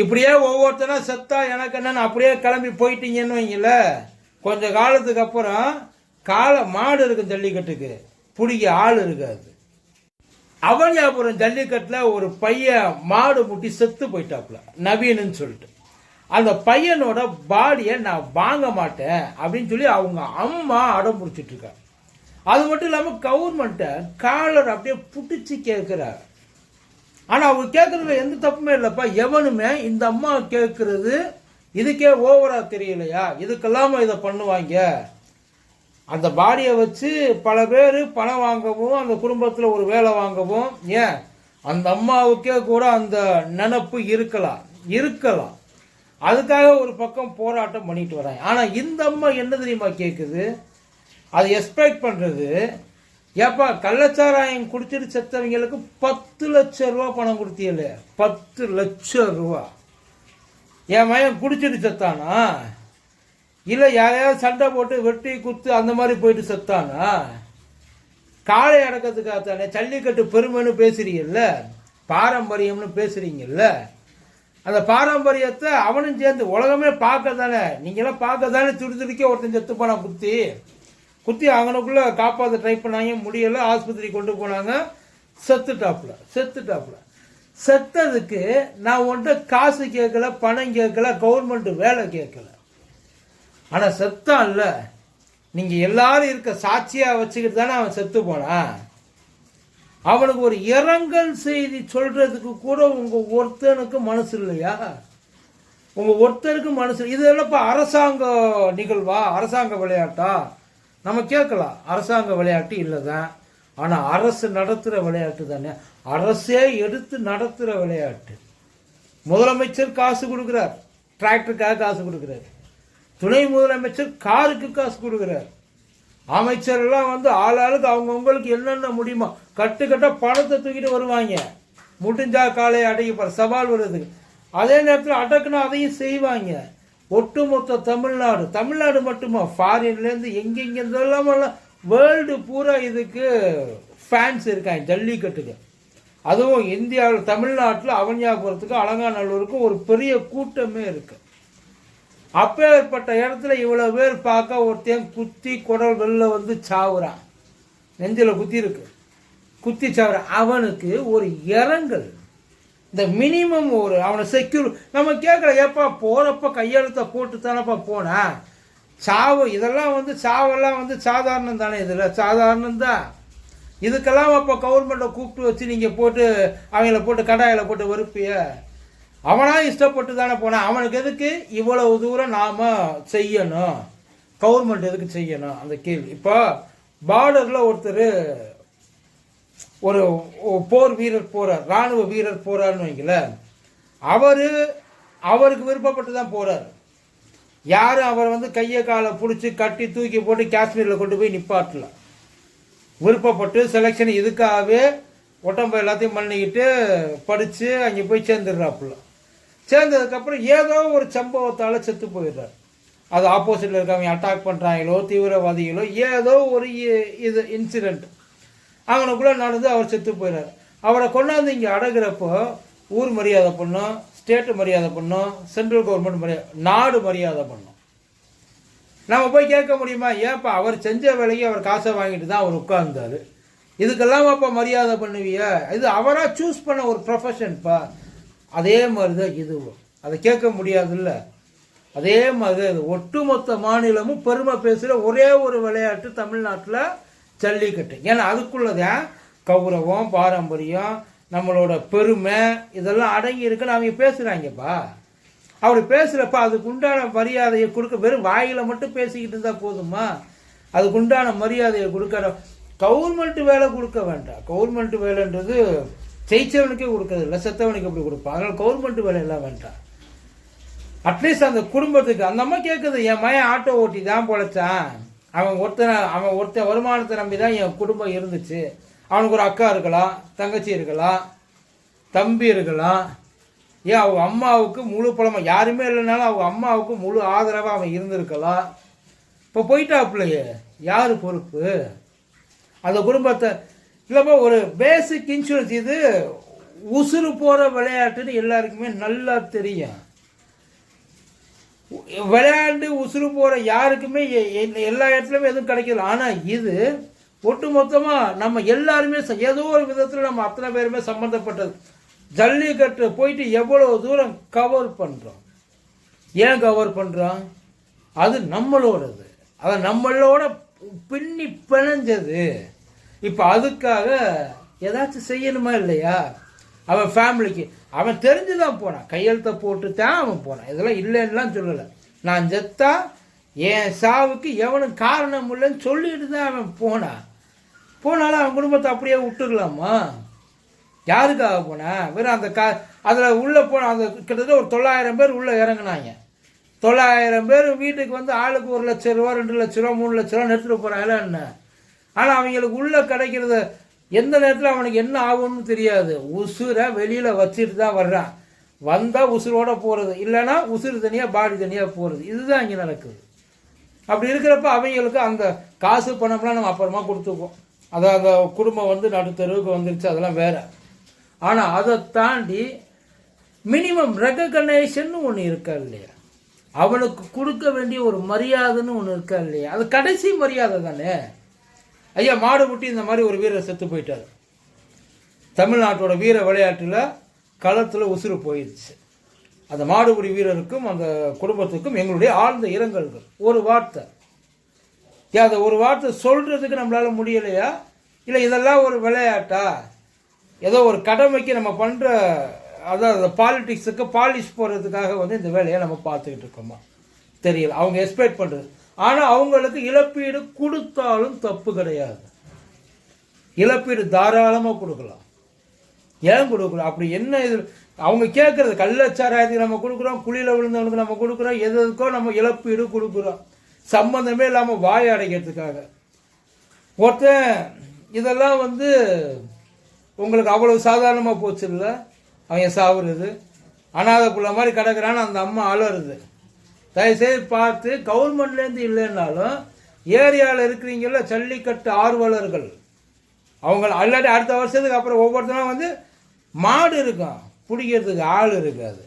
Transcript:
இப்படியே ஒவ்வொருத்தனா செத்தா எனக்கு என்னன்னு அப்படியே கிளம்பி போயிட்டீங்கன்னு வைங்கள கொஞ்ச காலத்துக்கு அப்புறம் காலை மாடு இருக்கும் ஜல்லிக்கட்டுக்கு பிடிக்க ஆள் இருக்காது. அவனியாபுரம் ஜல்லிக்கட்டில் ஒரு பையன் மாடு முட்டி செத்து போயிட்டாப்புல நவீனுன்னு சொல்லிட்டு. அந்த பையனோட பாடியை நான் வாங்க மாட்டேன் அப்படின்னு சொல்லி அவங்க அம்மா அடம் பிடிச்சிட்ருக்காங்க அது மட்டும் இல்லாமல் கவர்மெண்ட்டை காலர் அப்படியே பிடிச்சி கேட்குறாரு ஆனால் அவர் கேட்குறதுல எந்த தப்புமே இல்லைப்பா. எவனுமே இந்த அம்மா கேட்குறது இதுக்கே ஓவராக தெரியலையா? இதுக்கெல்லாம இதை பண்ணுவாங்க? அந்த பாடியை வச்சு பல பேர் பணம் வாங்கவும் அந்த குடும்பத்தில் ஒரு வேலை வாங்கவும் ஏன்? அந்த அம்மாவுக்கே கூட அந்த நினப்பு இருக்கலாம் இருக்கலாம். அதுக்காக ஒரு பக்கம் போராட்டம் பண்ணிட்டு வராங்க. ஆனால் இந்த அம்மா என்ன தெரியுமா கேட்குது அது எக்ஸ்பெக்ட் பண்ணுறது ஏப்பா கள்ளச்சாராயம் குடிச்சிட்டு செத்தவங்களுக்கு பத்து லட்சம் ரூபா பணம் கொடுத்தியல பத்து லட்சம் ரூபா. என் மகன் குடிச்சிட்டு செத்தானா? இல்லை யாரையாவது சண்டை போட்டு வெட்டி குத்து அந்த மாதிரி போயிட்டு செத்தானா? காளை அடக்கத்துக்காகத்தானே ஜல்லிக்கட்டு பெருமைன்னு பேசுறீங்கல்ல? பாரம்பரியம்னு பேசுறீங்கல்ல? அந்த பாரம்பரியத்தை அவனும் சேர்ந்து உலகமே பார்க்க தானே நீங்களாம் பார்க்க தானே துடி துடிக்க ஒருத்தன் செத்து போனா குத்தி. குத்தி அவனுக்குள்ள காப்பாற்ற ட்ரை பண்ணாங்க. முடியல ஆஸ்பத்திரி கொண்டு போனாங்க. செத்துட்டாப்புல செத்துட்டாப்புல. செத்ததுக்கு நான் உன்ட்ட காசு கேட்கல பணம் கேட்கல கவர்மெண்ட் வேலை கேட்கல. ஆனால் செத்தான் இல்லை. நீங்கள் எல்லாரும் இருக்க சாட்சியாக வச்சுக்கிட்டு தானே அவன் செத்து போனான். அவனுக்கு ஒரு இரங்கல் செய்தி சொல்கிறதுக்கு கூட உங்கள் ஒருத்தனுக்கு மனசு இல்லையா? உங்கள் ஒருத்தருக்கு மனசு இதெல்லாம் இப்போ அரசாங்க நிகழ்வா? அரசாங்க விளையாட்டா? நம்ம கேட்கலாம் அரசாங்க விளையாட்டு இல்லை தான் ஆனால் அரசு நடத்துகிற விளையாட்டு தானே. அரசே எடுத்து நடத்துகிற விளையாட்டு. முதலமைச்சர் காசு கொடுக்குறார். டிராக்டருக்காக காசு கொடுக்குறாரு. துணை முதலமைச்சர் காருக்கு காசு கொடுக்குறார். அமைச்சரெல்லாம் வந்து ஆளாளுக்கு அவங்கவுங்களுக்கு என்னென்ன முடியுமோ கட்டு பணத்தை தூக்கிட்டு வருவாங்க. முடிஞ்சா காலையை அடைக்கப்படுற சவால் வருது. அதே நேரத்தில் அடக்குனா அதையும் செய்வாங்க. ஒட்டுமொத்த தமிழ்நாடு. தமிழ்நாடு மட்டுமா? ஃபாரின்லேருந்து எங்கெங்கெல்லாம் வேர்ல்டு பூரா இதுக்கு ஃபேன்ஸ் இருக்காங்க ஜல்லிக்கட்டுக்கு. அதுவும் இந்தியாவில் தமிழ்நாட்டில் அவன்யாபுரத்துக்கு அலங்காநல்லூருக்கும் ஒரு பெரிய கூட்டமே இருக்குது அப்பேற்பட்ட இடத்துல இவ்வளோ பேர் பார்க்க ஒருத்தன் குத்தி குடல் வெளில வந்து சாவுறான். நெஞ்சில் குத்தி இருக்கு. குத்தி சாவுறான். அவனுக்கு ஒரு இரங்கல். இந்த மினிமம் ஒரு அவனை செக்யூர் நம்ம கேட்கல ஏப்பா போகிறப்ப கையெழுத்த போட்டு தானேப்பா போனேன் சாவு இதெல்லாம் வந்து சாவெல்லாம் வந்து சாதாரணம் தானே இதில் சாதாரணம் தான். இதுக்கெல்லாம் அப்போ கவர்மெண்ட்டை கூப்பிட்டு வச்சு நீங்கள் போட்டு அவங்கள போட்டு கடாயில் போட்டு வெறுப்பிய? அவனாக இஷ்டப்பட்டு தானே போனான் அவனுக்கு எதுக்கு? இவ்வளவு தூரம் நாம் செய்யணும். கவர்மெண்ட் எதுக்கு செய்யணும்? அந்த கேள்வி. இப்போ பார்டரில் ஒருத்தர் ஒரு போர் வீரர் போகிறார் ராணுவ வீரர் போகிறார்னு வைங்களேன் அவர் அவருக்கு விருப்பப்பட்டு தான் போகிறார் யாரும் அவரை வந்து கையை காலை பிடிச்சி கட்டி தூக்கி போட்டு காஷ்மீரில் கொண்டு போய் நிப்பாட்டல. விருப்பப்பட்டு செலெக்ஷன் இதுக்காகவே உடம்பு எல்லாத்தையும் பண்ணிக்கிட்டு படித்து அங்கே போய் சேர்ந்துடுறாப்புல. சேர்ந்ததுக்கப்புறம் ஏதோ ஒரு சம்பவத்தால் செத்து போயிடுறார். அது ஆப்போசிட்டில் இருக்கவங்க அட்டாக் பண்ணுறாங்களோ தீவிரவாதிகளோ ஏதோ ஒரு இ- இது இன்சிடெண்ட் அவனுக்குள்ளே நடந்து அவர் செத்து போயிடுறார் அவரை கொண்டாந்து இங்கே அடங்குறப்போ ஊர் மரியாதை பண்ணும் ஸ்டேட்டு மரியாதை பண்ணும் சென்ட்ரல் கவர்மெண்ட் மரியாதை நாடு மரியாதை பண்ணும். நம்ம போய் கேட்க முடியுமா? ஏப்பா அவர் செஞ்ச வேலைக்கு அவர் காசை வாங்கிட்டு தான் அவர் உட்கார்ந்தார். இதுக்கெல்லாம் அப்போ மரியாதை பண்ணுவிய? இது அவராக சூஸ் பண்ண ஒரு ப்ரொஃபஷன்ப்பா அதே மாதிரி தான் இதுவும். அதை கேட்க முடியாதுல்ல. அதே மாதிரி இது. ஒட்டுமொத்த மாநிலமும் பெருமை பேசுகிற ஒரே ஒரு விளையாட்டு தமிழ்நாட்டில் ஜல்லிக்கட்டு. ஏன்னா அதுக்குள்ளதான் கௌரவம் பாரம்பரியம் நம்மளோட பெருமை இதெல்லாம் அடங்கி இருக்குன்னு அவங்க பேசுகிறாங்கப்பா அவர் பேசுகிறப்ப அதுக்கு உண்டான மரியாதையை கொடுக்க வெறும் வாயில் மட்டும் பேசிக்கிட்டு இருந்தால் போதுமா? அதுக்கு உண்டான மரியாதையை கொடுக்கற கவர்மெண்ட்டு வேலை கொடுக்க வேண்டாம். கவர்மெண்ட் வேலைன்றது ஜெயிச்சவனுக்கே கொடுக்கறது இல்லை செத்தவனுக்கு எப்படி கொடுப்பான்? அதனால கவர்மெண்ட் வேலையெல்லாம் வேண்டாம். அட்லீஸ்ட் அந்த குடும்பத்துக்கு அந்த அம்மா கேட்குது என் மகன் ஆட்டோ ஓட்டி தான் பொழைச்சான். அவன் ஒருத்தனை அவன் ஒருத்தன் வருமானத்தை நம்பி தான் என் குடும்பம் இருந்துச்சு. அவனுக்கு ஒரு அக்கா இருக்கலாம் தங்கச்சி இருக்கலாம் தம்பி இருக்கலாம் ஏன் அவங்க அம்மாவுக்கு முழு பழமை யாருமே இல்லைனாலும் அவங்க அம்மாவுக்கு முழு ஆதரவாக அவன் இருந்திருக்கலாம் இப்போ போயிட்டாப்புலையே. யார் பொறுப்பு? அந்த குடும்பத்தை இல்லைப்பா ஒரு பேசிக் இன்சூரன்ஸ் இது உசுறு போகிற விளையாட்டுன்னு எல்லாருக்குமே நல்லா தெரியும். விளையாண்டு உசுறு போகிற யாருக்குமே எ- எ- எல்லா இடத்துலையுமே எதுவும் கிடைக்கல. ஆனால் இது ஒட்டு மொத்தமாக நம்ம எல்லாருமே ஏதோ ஒரு விதத்தில் நம்ம அத்தனை பேருமே சம்மந்தப்பட்டது ஜல்லிக்கட்டு போயிட்டு எவ்வளோ தூரம் கவர் பண்ணுறோம் ஏன் கவர் பண்ணுறோம் அது நம்மளோடது. அதை நம்மளோட பின்னி பிணைஞ்சது. இப்போ அதுக்காக ஏதாச்சும் செய்யணுமா இல்லையா? அவன் ஃபேமிலிக்கு அவன் தெரிஞ்சு தான் போனான். கையெழுத்தை போட்டு தான் அவன் போனான். இதெல்லாம் இல்லைன்னுலாம் சொல்லலை. நான் செத்தா என் சாவுக்கு எவனும் காரணம் இல்லைன்னு சொல்லிட்டு தான் அவன் போனான். போனாலும் அவன் குடும்பத்தை அப்படியே விட்டுடலாமா யாருக்காக போனேன் வெறும் அந்த கா அதில் உள்ளே போன அந்த கிட்டத்தட்ட ஒரு தொள்ளாயிரம் பேர் உள்ளே இறங்குனாங்க. தொள்ளாயிரம் பேர் வீட்டுக்கு வந்து ஆளுக்கு ஒரு லட்ச ரூபா ரெண்டு லட்ச ரூபா மூணு லட்ச ரூபா எடுத்துகிட்டு போகிறாங்களா என்ன? ஆனால் அவங்களுக்கு உள்ளே கிடைக்கிறத எந்த நேரத்தில் அவனுக்கு என்ன ஆகும்னு தெரியாது. உசுரை வெளியில் வச்சுட்டு தான் வர்றான் வந்தால் உசுரோட போகிறது இல்லைன்னா உசுறு தனியாக பாடி தனியாக போகிறது இதுதான் இங்கே நடக்குது. அப்படி இருக்கிறப்ப அவங்களுக்கு அந்த காசு பணம்லாம் நம்ம அப்புறமா கொடுத்துக்குவோம் அதை அந்த குடும்பம் வந்து நடுத்தருவுக்கு வந்துருச்சு. அதெல்லாம் வேற. ஆனால் அதை தாண்டி மினிமம் ரெகக்னைசன் ஒன்று இருக்கா இல்லையா? அவனுக்கு கொடுக்க வேண்டிய ஒரு மரியாதைன்னு ஒன்று இருக்கா இல்லையா? அது கடைசி மரியாதை தானே? ஐயா மாடு முட்டி இந்த மாதிரி ஒரு வீரர் செத்து போயிட்டார். தமிழ்நாட்டோட வீர விளையாட்டில் களத்தில் உசுறு போயிடுச்சு அந்த மாடுபிடி வீரருக்கும் அந்த குடும்பத்துக்கும் எங்களுடைய ஆழ்ந்த இரங்கல்கள். ஒரு வார்த்தை. ஏன் அதை ஒரு வார்த்தை சொல்கிறதுக்கு நம்மளால் முடியலையா? இல்லை இதெல்லாம் ஒரு விளையாட்டா? ஏதோ ஒரு கடமைக்கு நம்ம பண்ணுற அதாவது பாலிட்டிக்ஸுக்கு பாலிஷ் போடுறதுக்காக வந்து இந்த வேலையை நம்ம பார்த்துக்கிட்டு இருக்கோமா? தெரியல. அவங்க எக்ஸ்பெக்ட் பண்ணுறது ஆனால் அவங்களுக்கு இழப்பீடு கொடுத்தாலும் தப்பு கிடையாது. இழப்பீடு தாராளமாக கொடுக்கலாம். ஏன் கொடுக்கலாம் அப்படி என்ன இது? அவங்க கேட்குறது கள்ளச்சாராயத்துக்கு நம்ம கொடுக்குறோம் குழியில் விழுந்தவனுக்கு நம்ம கொடுக்குறோம் எது எதுக்கோ நம்ம இழப்பீடு கொடுக்குறோம். சம்மந்தமே இல்லாமல் வாய் அடைக்கிறதுக்காக. ஒருத்தன் இதெல்லாம் வந்து உங்களுக்கு அவ்வளோ சாதாரணமாக போச்சு இல்லை அவன் சாவுறது. அனாதை புள்ள மாதிரி கிடக்குறான்னு அந்த அம்மா அலறுது. தயவுசெய்து பார்த்து கவர்மெண்ட்லேருந்து இல்லைன்னாலும் ஏரியாவில் இருக்கிறீங்கள ஜல்லிக்கட்டு ஆர்வலர்கள். அவங்க அல்லாட்டி அடுத்த வருஷத்துக்கு அப்புறம் ஒவ்வொருத்தரும் வந்து மாடு இருக்கும். பிடிக்கிறதுக்கு ஆள் இருக்காது.